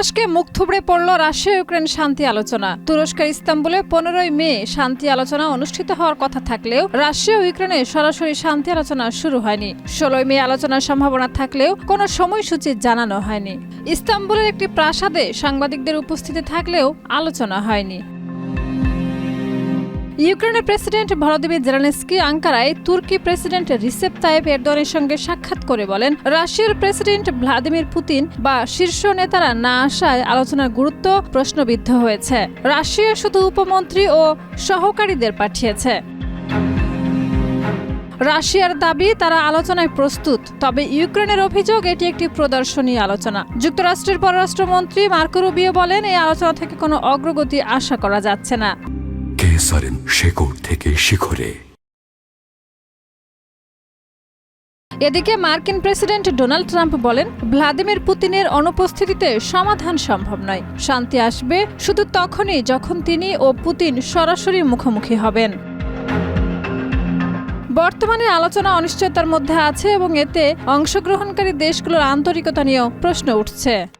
তুরস্কে মুখ থুবড়ে পড়ল রাশিয়া ইউক্রেন শান্তি আলোচনা। তুরস্কের ইস্তাম্বুলে পনেরোই মে শান্তি আলোচনা অনুষ্ঠিত হওয়ার কথা থাকলেও রাশিয়া ইউক্রেনে সরাসরি শান্তি আলোচনা শুরু হয়নি। ষোলোই মে আলোচনার সম্ভাবনা থাকলেও কোনো সময়সূচি জানানো হয়নি। ইস্তাম্বুলের একটি প্রাসাদে সাংবাদিকদের উপস্থিতি থাকলেও আলোচনা হয়নি। ইউক্রেনের প্রেসিডেন্ট ভলোদিমির জেলেনস্কি আঙ্কারায় তুর্কি প্রেসিডেন্ট রিসেপ তাইপ এরদোয়ানের সঙ্গে সাক্ষাৎ করে বলেন, রাশিয়ার প্রেসিডেন্ট ভ্লাদিমির পুতিন বা শীর্ষ নেতারা না আসায় আলোচনার গুরুত্ব প্রশ্নবিদ্ধ হয়েছে। রাশিয়া শুধু উপমন্ত্রী ও সহকারীদের পাঠিয়েছে। রাশিয়ার দাবি, তারা আলোচনায় প্রস্তুত, তবে ইউক্রেনের অভিযোগ এটি একটি প্রদর্শনী আলোচনা। যুক্তরাষ্ট্রের পররাষ্ট্রমন্ত্রী মার্কো রুবিও বলেন, এই আলোচনা থেকে কোনো অগ্রগতি আশা করা যাচ্ছে না। কেসারেন শেকড় থেকে শিখরে। এদিকে মার্কিন প্রেসিডেন্ট ডোনাল্ড ট্রাম্প বলেন, ভ্লাদিমির পুতিনের অনুপস্থিতিতে সমাধান সম্ভব নয়। শান্তি আসবে শুধু তখনই যখন তিনি ও পুতিন সরাসরি মুখোমুখি হবেন। বর্তমানে আলোচনা অনিশ্চয়তার মধ্যে আছে এবং এতে অংশগ্রহণকারী দেশগুলোর আন্তরিকতা নিয়েও প্রশ্ন উঠছে।